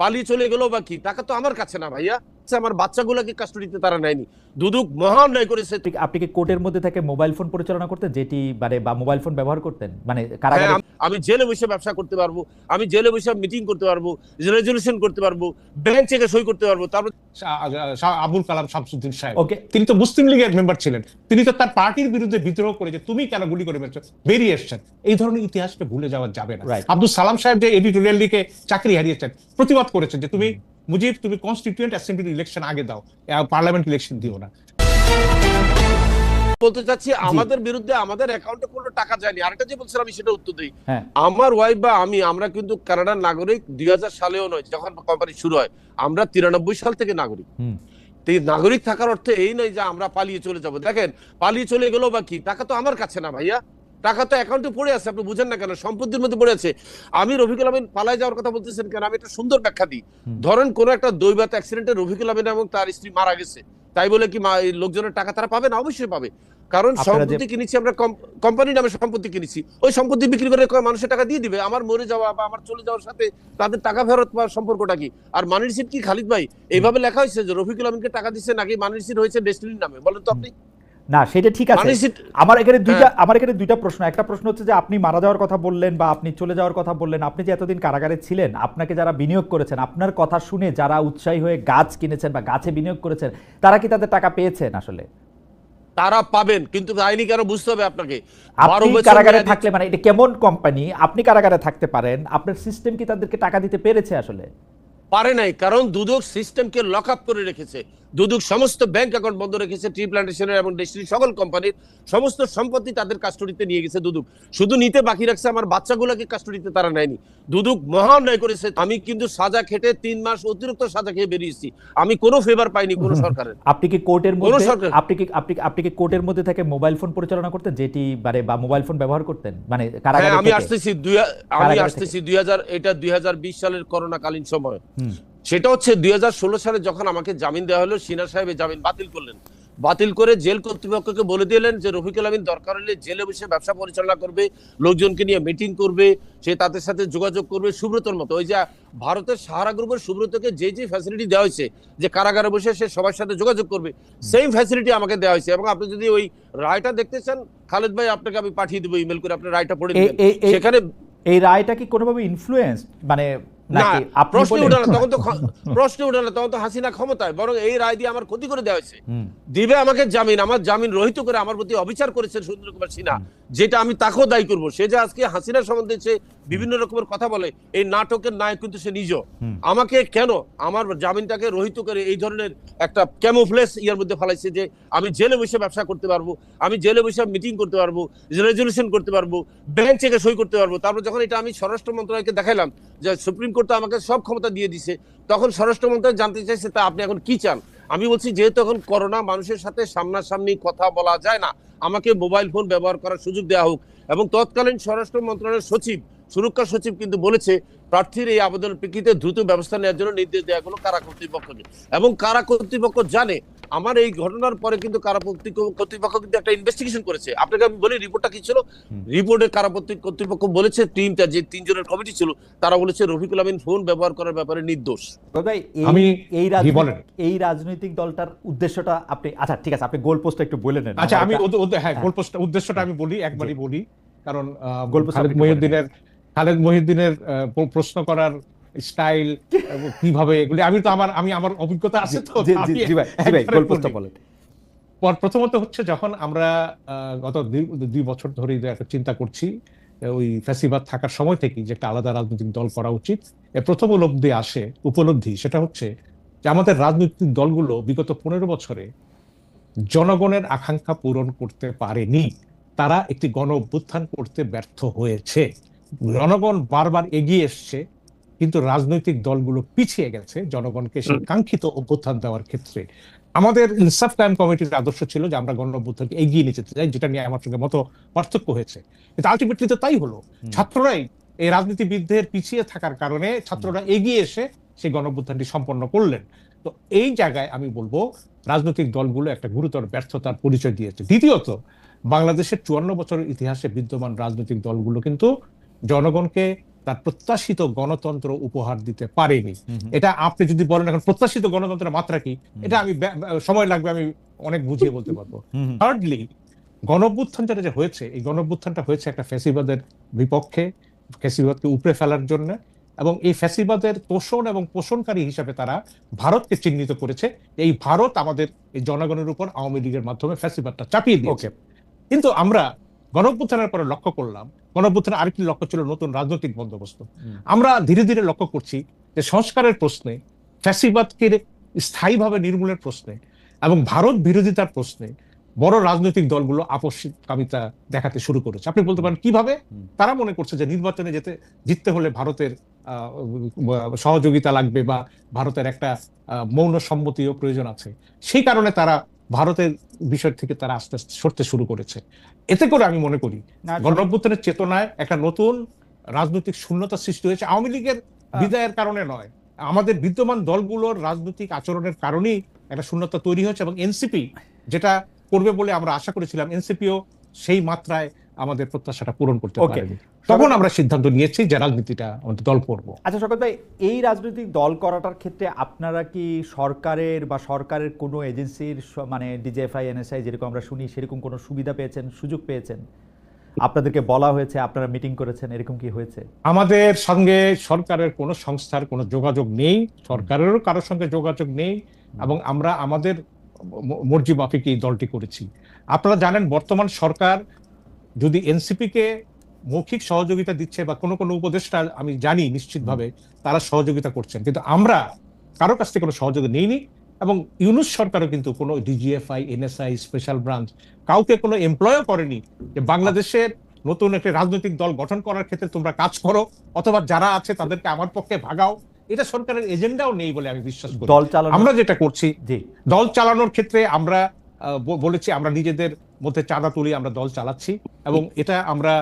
পালিয়ে চলে গেলো বা কি? টাকা তো আমার কাছে না ভাইয়া। আচ্ছা, আমার বাচ্চাগুলোকে কাস্টডিতে তারা নেয়নি। দুদুক মহান ন্যায় করেছে। আপনি- আপনি কি কোর্টের মধ্যে থেকে মোবাইল ফোন পরিচালনা করতেন? যেটি মানে বা মোবাইল ফোন ব্যবহার করতেন? মানে হ্যাঁ, কারাগারে আমি জেলে বসে ব্যবসা করতে পারব আমি জেলে বসে মিটিং করতে পারব রেজলিউশন করতে পারব ব্যাংক চেকে সই করতে পারব তারপর আবুল কালাম শামসুদ্দিন সাহেব। ওকে তিনি তো মুসলিম লীগের মেম্বার ছিলেন। তিনি তো তার পার্টির বিরুদ্ধে বিদ্রোহ করে যে তুমি কেন গুলি করে মেরেছো বেরিয়ে এসছেন। এই ধরনের ইতিহাসটা ভুলে যাওয়া যাবে না. আব্দুল সালাম সাহেব যে এডিটোরিয়াল লিগে চাকরি হারিয়েছেন প্রতিবাদ করেছেন যে তুমি মুজিব তুমি কনস্টিটিউয়েন্ট অ্যাসেম্বলি ইলেকশন আগে দাও। পার্লামেন্ট ইলেকশন দিও না। বলতে চাচ্ছি আমাদের বিরুদ্ধে আমাদের অ্যাকাউন্টে কোনো টাকা যায়নি। আরেকটা যে বলছিলাম আমি সেটা উত্তর দিই। হ্যাঁ। আমার ওয়াইফ বা আমি আমরা কিন্তু কানাডার নাগরিক দুই হাজার সালেও নয় যখন কোম্পানি শুরু হয় আমরা তিরানব্বই সাল থেকে নাগরিক। নাগরিক থাকার অর্থ এই নয় যে আমরা পালিয়ে চলে যাব। দেখেন পালিয়ে চলে গেলো বা কি? টাকা তো আমার কাছে না ভাইয়া। টাকা তো অ্যাকাউন্টে পড়ে আছে আপনি বুঝেন না কেন? সম্পত্তির মধ্যে পড়ে আছে। আমি রফিকুল আমিন পালায় যাওয়ার কথা বলতেছেন কেন? আমি একটা সুন্দর ব্যাখ্যা দিই। ধরেন কোন একটা দৈবাত অ্যাক্সিডেন্টে রফিকুল আমিন এবং তার স্ত্রী মারা গেছে। তাই বলে কি লোকজনের টাকা তারা পাবে না? অবশ্যই পাবে। কারণ সম্পত্তি কিনেছি আমরা কোম্পানির নামে সম্পত্তি কিনেছি। ওই সম্পত্তি বিক্রি করে মানুষের টাকা দিয়ে দিবে? আমার মরে যাওয়া বা আমার চলে যাওয়ার সাথে তাদের টাকা ফেরত পাওয়ার সম্পর্কটা কি? আর মানির সিট কি খালিদ ভাই? এইভাবে লেখা হয়েছে যে রফিকুল আমিনকে টাকা দিচ্ছে নাকি মানির সিট হয়েছে ডেস্টিনির নামে? বলেন তো আপনি। না সেটা ঠিক আছে। আমার এখানে দুইটা হ্যাঁ। আমার এখানে দুইটা প্রশ্ন। একটা প্রশ্ন হচ্ছে যে আপনি মারা যাওয়ার কথা বললেন বা আপনি চলে যাওয়ার কথা বললেন আপনি যে এতদিন কারাগারে ছিলেন আপনাকে যারা বিনিয়োগ করেছেন আপনার কথা শুনে যারা উৎসাহী হয়ে গাছ কিনেছেন বা গাছে বিনিয়োগ করেছেন তারা কি তাদের টাকা পেয়েছেন আসলে? তারা পাবেন কিন্তু আইনি কেন বুঝতে হবে আপনাকে। আপনি কারাগারে থাকলে মানে এটা কেমন কোম্পানি আপনি কারাগারে থাকতে পারেন আপনার সিস্টেম কি তাদেরকে টাকা দিতে পেরেছে আসলে? পারে নাই কারণ দুদক সিস্টেমকে লক আপ করে রেখেছে। দুদক সমস্ত ব্যাংক অ্যাকাউন্ট বন্ধ রেখেছে ট্রি প্ল্যান্টেশনের এবং ডেস্টিনি সকল কোম্পানির সমস্ত সম্পত্তি তাদের কাস্টডিতে নিয়ে গেছে দুদক। শুধু নিতে বাকি রাখছে আমার বাচ্চাগুলোকে কাস্টডিতে তারা নেয়নি। দুদক মহা অন্যায় করেছে আমি কিন্তু সাজা খেটে তিন মাস অতিরিক্ত সাজা খেয়ে বেরিয়েছি। আমি কোনো ফেভার পাইনি কোনো সরকারের। আপনি কি কোর্টের কোনো মধ্যে সরকার- আপনি কি আপনি আপনি কি কোর্টের মধ্যে থেকে মোবাইল ফোন পরিচালনা করতেন যেটি মানে বা মোবাইল ফোন ব্যবহার করতেন? মানে কারাগারে হ্যাঁ আমি আসতেছি দুই আমি আসতেছি দুই হাজার এটা দুই হাজার বিশ সালের করোনাকালীন সময়। সেটা হচ্ছে দুই হাজার ষোলো সালে যখন আমাকে জামিন দেওয়া হলো সিনা সাহেব জামিন বাতিল করলেন। বাতিল করে জেল কর্তৃপক্ষকে বলে দিলেন যে রফিকুল আমিন দরকার হলে জেলে বসে ব্যবসা পরিচালনা করবে লোকজনকে নিয়ে মিটিং করবে সে তাদের সাথে যোগাযোগ করবে সুব্রতর মতো। ওই যে ভারতের সাহারা গ্রুপের সুব্রতকে যে যে ফ্যাসিলিটি দেওয়া হয়েছে যে কারাগারে বসে সে সবার সাথে যোগাযোগ করবে সেম ফ্যাসিলিটি আমাকে দেওয়া হয়েছে। এবং আপনি যদি ওই রায়টা দেখতে চান খালেদ ভাই আপনাকে আমি পাঠিয়ে দেবো ইমেল করে আপনি রায়টা পড়ে সেখানে এই রায়টা কি কোনোভাবে ইনফ্লুয়েন্স মানে প্রশ্ন উঠে না তখন তো প্রশ্ন উঠে না তখন তো হাসিনা ক্ষমতায় বরং এই রায় দিয়ে আমার ক্ষতি করে দেওয়া হয়েছে। দিবে আমাকে জামিন আমার জামিন রহিত করে আমার প্রতি অবিচার করেছেন সুরেন্দ্র কুমার সিনহা। যেটা আমি তাকেও দায়ী করব। সে যে আজকে হাসিনা সম্বন্ধে সে বিভিন্ন রকমের কথা বলে এই নাটকের নায়ক কিন্তু সে নিজ আমাকে কেন আমার জামিনটাকে রহিত করে এই ধরনের একটা ক্যামোফ্লেস ইয়ার মধ্যে ফেলাইছে যে আমি জেলে বসে ব্যবসা করতে পারব আমি জেলে বসে মিটিং করতে পারব রেজলিউশন করতে পারব ব্যাংক চেকে সই করতে পারব। তারপর যখন এটা আমি স্বরাষ্ট্র মন্ত্রণালয়কে দেখাইলাম যে সুপ্রিম কোর্ট তো আমাকে সব ক্ষমতা দিয়ে দিছে, তখন স্বরাষ্ট্র মন্ত্রণালয় জানতে চাইছে, তা আপনি এখন কি চান? আমি বলছি, যেহেতু এখন করোনা, মানুষের সাথে সামনাসামনি কথা বলা যায় না, আমাকে মোবাইল ফোন ব্যবহার করার সুযোগ দেওয়া হোক। এবং তৎকালীন স্বরাষ্ট্র মন্ত্রণালয়ের সচিব, সুরক্ষা সচিব কিন্তু বলেছে, প্রার্থীর এই আবেদনের প্রেক্ষিতে দ্রুত ব্যবস্থা নেওয়ার জন্য নির্দেশ দেওয়া হলো কারা কর্তৃপক্ষকে। এবং কারা কর্তৃপক্ষ জানে আমার এই ঘটনার পরে কিন্তু কারা কর্তৃপক্ষ কিন্তু একটা ইনভেস্টিগেশন করেছে। আপনাকে আমি বলি রিপোর্টটা কি ছিল। রিপোর্টে কারা কর্তৃপক্ষ বলেছে টিমটা যে তিনজনের কমিটি ছিল তারা বলেছে রফিকুল আমিন ফোন ব্যবহার করার ব্যাপারে নির্দোষ। এই- আমি এই এই রাজনৈতিক দলটার উদ্দেশ্যটা আপনি আচ্ছা ঠিক আছে আপনি গোল পোস্টটা একটু বলে নেন। আচ্ছা আমি ওদের- হ্যাঁ হ্যাঁ। গোলপোস্ট উদ্দেশ্যটা আমি বলি একবারই বলি কারণ আহ, গোলপোস্ট খালেদ মহিউদ্দিনের খালেদ মহিউদ্দিনের আহ, প্রশ্ন করার স্টাইল কীভাবে এগুলি আমি তো আমার আমি আমার অভিজ্ঞতা আছে তো জি, জি, আমি জি ভাই, জি ভাই, একবারে গোল পোস্টটা বলি। বলেন। পর- প্রথমত হচ্ছে যখন আমরা গত দুই- বছর ধরে একটা চিন্তা করছি ওই ফ্যাসিবাদ থাকার সময় থেকেই যে একটা আলাদা রাজনৈতিক দল করা উচিত। প্রথম উপলব্ধি আসে উপলব্ধি সেটা হচ্ছে যে আমাদের রাজনৈতিক দলগুলো বিগত পনেরো বছরে জনগণের আকাঙ্ক্ষা পূরণ করতে পারেনি। তারা একটি গণ অভ্যুত্থান করতে ব্যর্থ হয়েছে। জনগণ বারবার এগিয়ে এসছে কিন্তু রাজনৈতিক দলগুলো পিছিয়ে গেছে জনগণকে সেই কাঙ্ক্ষিত অভ্যুত্থান দেওয়ার ক্ষেত্রে। আমাদের ইনসাফ কায়েম কমিটির আদর্শ ছিল যে আমরা গণ এগিয়ে নিয়ে যেতে চাই যেটা নিয়ে আমার সঙ্গে মতো পার্থক্য হয়েছে। কিন্তু আলটিমেটলি তো তাই হলো। ছাত্ররাই এই রাজনীতিবিদদের পিছিয়ে থাকার কারণে ছাত্ররা এগিয়ে এসে সেই গণ অভ্যুত্থানটি সম্পন্ন করলেন। তো এই জায়গায় আমি বলব রাজনৈতিক দলগুলো একটা গুরুতর ব্যর্থতার পরিচয় দিয়েছে। দ্বিতীয়ত বাংলাদেশের চুয়ান্ন বছরের ইতিহাসে বিদ্যমান রাজনৈতিক দলগুলো কিন্তু জনগণকে তার প্রত্যাশিত গণতন্ত্র উপহার দিতে পারেনি। এটা আপনি যদি বলেন এখন প্রত্যাশিত গণতন্ত্রের মাত্রা কি এটা আমি সময় লাগবে আমি অনেক বুঝিয়ে বলতে পারব। থার্ডলি গণঅভ্যুত্থান যে হয়েছে এই গণঅভ্যুত্থানটা হয়েছে একটা ফ্যাসিবাদের বিপক্ষে ফ্যাসিবাদকে উপড়ে ফেলার জন্য এবং এই ফ্যাসিবাদের তোষণ এবং পোষণকারী হিসাবে তারা ভারতকে চিহ্নিত করেছে। এই ভারত আমাদের এই জনগণের উপর আওয়ামী লীগের মাধ্যমে ফ্যাসিবাদটা চাপিয়ে দিয়েছে। কিন্তু আমরা গণঅভ্যুত্থানের পরে লক্ষ্য করলাম গণঅভ্যুত্থানের আরেকটি লক্ষ্য ছিল নতুন রাজনৈতিক বন্দোবস্ত। আমরা ধীরে ধীরে লক্ষ্য করছি যে সংস্কারের প্রশ্নে ফ্যাসিবাদকে স্থায়ীভাবে নির্মূলের প্রশ্নে এবং ভারত বিরোধিতার প্রশ্নে বড় রাজনৈতিক দলগুলো আপসকামিতা দেখাতে শুরু করেছে। আপনি বলতে পারেন কীভাবে? তারা মনে করছে যে নির্বাচনে যেতে জিততে হলে ভারতের সহযোগিতা লাগবে বা ভারতের একটা মৌন সম্মতিও প্রয়োজন আছে। সেই কারণে তারা ভারতের বিষয় থেকে তারা আস্তে আস্তে সরতে শুরু করেছে। এতে করে আমি মনে করি গণঅভ্যুত্থানের চেতনায় একটা নতুন রাজনৈতিক শূন্যতা সৃষ্টি হয়েছে। আওয়ামী লীগের বিদায়ের কারণে নয় আমাদের বিদ্যমান দলগুলোর রাজনৈতিক আচরণের কারণেই একটা শূন্যতা তৈরি হয়েছে এবং এনসিপি যেটা করবে বলে আমরা আশা করেছিলাম এনসিপিও সেই মাত্রায় আমাদের প্রত্যাশাটা পূরণ করতে. পারেনি। তখন আমরা সিদ্ধান্ত নিয়েছি যে রাজনীতিটা আমাদের দল করব। আচ্ছা শকত ভাই এই রাজনৈতিক দল করাটার ক্ষেত্রে আপনারা কি সরকারের বা সরকারের কোনো এজেন্সির মানে ডিজিএফআই এনএসআই যেরকম আমরা শুনি সেরকম কোনো সুবিধা পেয়েছেন সুযোগ পেয়েছেন? আপনাদেরকে বলা হয়েছে আপনারা মিটিং করেছেন এরকম কি হয়েছে? আমাদের সঙ্গে সরকারের কোনো সংস্থার কোনো যোগাযোগ নেই সরকারেরও কারোর সঙ্গে যোগাযোগ নেই এবং আমরা আমাদের মর্জি মাফিক এই দলটি করেছি। আপনারা জানেন বর্তমান সরকার যদি এনসিপি কে মৌখিক সহযোগিতা দিচ্ছে বা কোনো কোনো উপদেষ্টা আমি জানি নিশ্চিতভাবে তারা সহযোগিতা করছেন। কিন্তু আমরা কারও কাছ থেকে কোনো সহযোগিতা নেইনি এবং ইউনুস সরকারও কিন্তু কোনো ডিজিএফআই এনএসআই স্পেশাল ব্রাঞ্চ কাউকে কোনো এমপ্লয়ও করেনি যে বাংলাদেশের নতুন একটা রাজনৈতিক দল গঠন করার ক্ষেত্রে তোমরা কাজ করো অথবা যারা আছে তাদেরকে আমার পক্ষে ভাগাও। এটা সরকারের এজেন্ডাও নেই বলে আমি বিশ্বাস করি। দল চালানো আমরা যেটা করছি দল চালানোর ক্ষেত্রে আমরা বলেছি আমরা নিজেদের মধ্যে চাঁদা তুলি আমরা দল চালাচ্ছি এবং এটা আমরা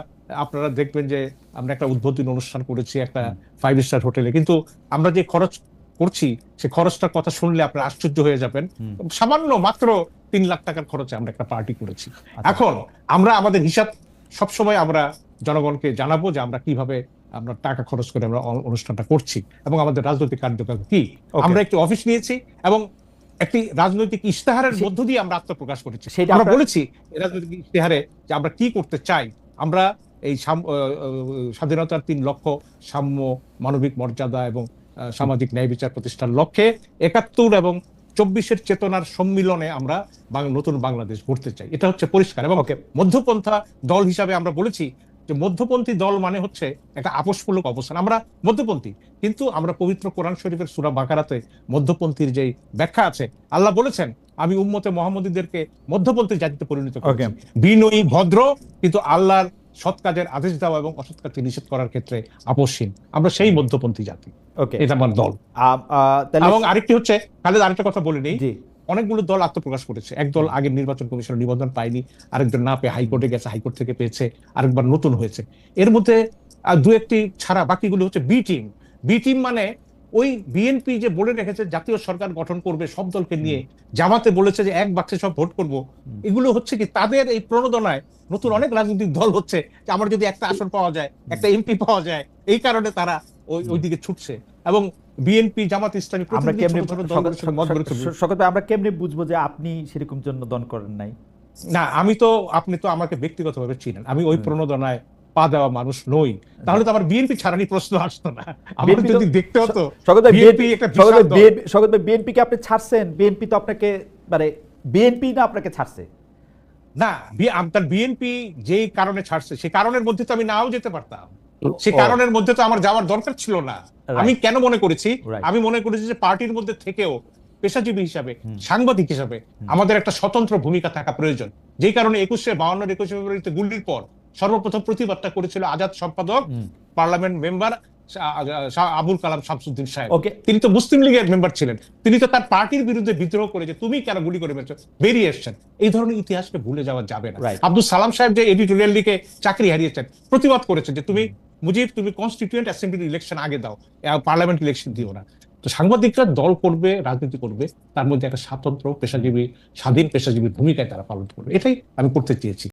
আপনারা দেখবেন যে আমরা একটা উদ্বোধনী অনুষ্ঠান করেছি একটা ফাইভ স্টার হোটেলে। কিন্তু আমরা যে খরচ করছি সে খরচটার কথা শুনলে আপনারা আশ্চর্য হয়ে যাবেন। সামান্য মাত্র তিন লাখ টাকার খরচে আমরা একটা পার্টি করেছি। আচ্ছা। এখন আমরা আমাদের হিসাব সবসময় আমরা জনগণকে জানাব যে আমরা কীভাবে আমরা টাকা খরচ করে আমরা অনুষ্ঠানটা করছি। এবং আমাদের রাজনৈতিক কার্যক্রম কি? আমরা একটি অফিস নিয়েছি এবং একটি রাজনৈতিক ইশতেহারের মধ্য দিয়ে আমরা আত্মপ্রকাশ করেছি। আমরা বলেছি রাজনৈতিক ইশতেহারে যে আমরা কি করতে চাই আমরা এই স্বাধীনতার তিন লক্ষ্য সাম্য মানবিক মর্যাদা এবং সামাজিক ন্যায় বিচার প্রতিষ্ঠার লক্ষ্যে একাত্তর এবং চব্বিশের চেতনার সম্মিলনে আমরা নতুন বাংলাদেশ গড়তে চাই। এটা হচ্ছে পরিষ্কার এবং Okay. মধ্যপন্থা দল হিসাবে আমরা বলেছি যে মধ্যপন্থী দল মানে হচ্ছে একটা আপোষমূলক অবস্থান। আমরা মধ্যপন্থী কিন্তু আমরা পবিত্র কোরআন শরীফের সুরা বাকারাতে মধ্যপন্থীর যেই ব্যাখ্যা আছে আল্লাহ বলেছেন আমি উম্মতে মোহাম্মদীদেরকে মধ্যপন্থী জাতিতে পরিণত করেছি। বিনয়ী ভদ্র কিন্তু আল্লাহর সৎ কাজের আদেশ দেওয়া এবং অসৎ কাজকে নিষেধ করার ক্ষেত্রে আপোষহীন। আমরা সেই মধ্যপন্থী জাতি। এটা আমার দল। এবং আরেকটি হচ্ছে খালেদ আরেকটা কথা বলে নেই। অনেকগুলো দল আত্মপ্রকাশ করেছে। এক দল আগের নির্বাচন কমিশনের নিবন্ধন পায়নি আরেকজন না পেয়ে হাইকোর্টে গেছে হাইকোর্ট থেকে পেয়েছে আরেকবার নতুন হয়েছে। এর মধ্যে দু একটি ছাড়া বাকিগুলো হচ্ছে বি টিম বি টিম মানে ওই বিএনপি যে বলে রেখেছে জাতীয় সরকার গঠন করবে সব দলকে নিয়ে জামাতে বলেছে যে এক বাক্সে সব ভোট করব। এগুলো হচ্ছে কি তাদের এই প্রণোদনায় নতুন অনেক রাজনৈতিক দল হচ্ছে যে আমার যদি একটা আসন পাওয়া যায় একটা এমপি পাওয়া যায় এই কারণে তারা ওই ওইদিকে ছুটছে। এবং বিএনপি জামাত ইসলামী আমরা কেমনি ভাই আমরা কেমনি বুঝব যে আপনি সেরকম জন্য দন করেন নাই? না আমি তো আপনি তো আমাকে ব্যক্তিগতভাবে চিনেন। আমি ওই প্রণোদনায় পা দেওয়া মানুষ নই। তাহলে তো আমার বিএনপি ছাড়ানি প্রশ্ন আসতো না। আমার যদি দেখতে হতো বিএনপি একটা। শকত বিএনপিকে আপনি ছাড়ছেন বিএনপি তো আপনাকে মানে বিএনপি না আপনাকে ছাড়ছে? না তার বিএনপি যেই কারণে ছাড়ছে সেই কারণের মধ্যে তো আমি নাও যেতে পারতাম। ও। কারণের মধ্যে তো আমার যাওয়ার দরকার ছিল না। আমি কেন মনে করেছি? আমি মনে করেছি যে পার্টির মধ্যে থেকেও পেশাজীবী হিসাবে সাংবাদিক হিসাবে আমাদের একটা স্বতন্ত্র ভূমিকা থাকা প্রয়োজন। যেই কারণে একুশে বাউন্ন একুশে ফেব্রুয়ারিতে গুলির পর সর্বপ্রথম প্রতিবাদটা করেছিল আজাদ সম্পাদক পার্লামেন্ট মেম্বার আবুল কালাম শামসুদ্দিন সাহেব। ওকে। তিনি তো মুসলিম লীগের মেম্বার ছিলেন। তিনি তো তার পার্টির বিরুদ্ধে বিদ্রোহ করে যে তুমি কেন গুলি করে মেরেছো? বেরিয়ে এসছেন। এই ধরনের ইতিহাসকে ভুলে যাওয়া যাবে না। আব্দুল সালাম সাহেব যে এডিটোরিয়াল লিখে চাকরি হারিয়েছেন প্রতিবাদ করেছেন যে তুমি মুজিব তুমি কনস্টিটিউয়েন্ট অ্যাসেম্বলি ইলেকশন আগে দাও পার্লামেন্ট ইলেকশন দিও না। তো সাংবাদিকরা দল করবে রাজনীতি করবে তার মধ্যে একটা স্বাতন্ত্র পেশাজীবী স্বাধীন পেশাজীবী ভূমিকায় তারা পালন করবে। এটাই আমি করতে চেয়েছি।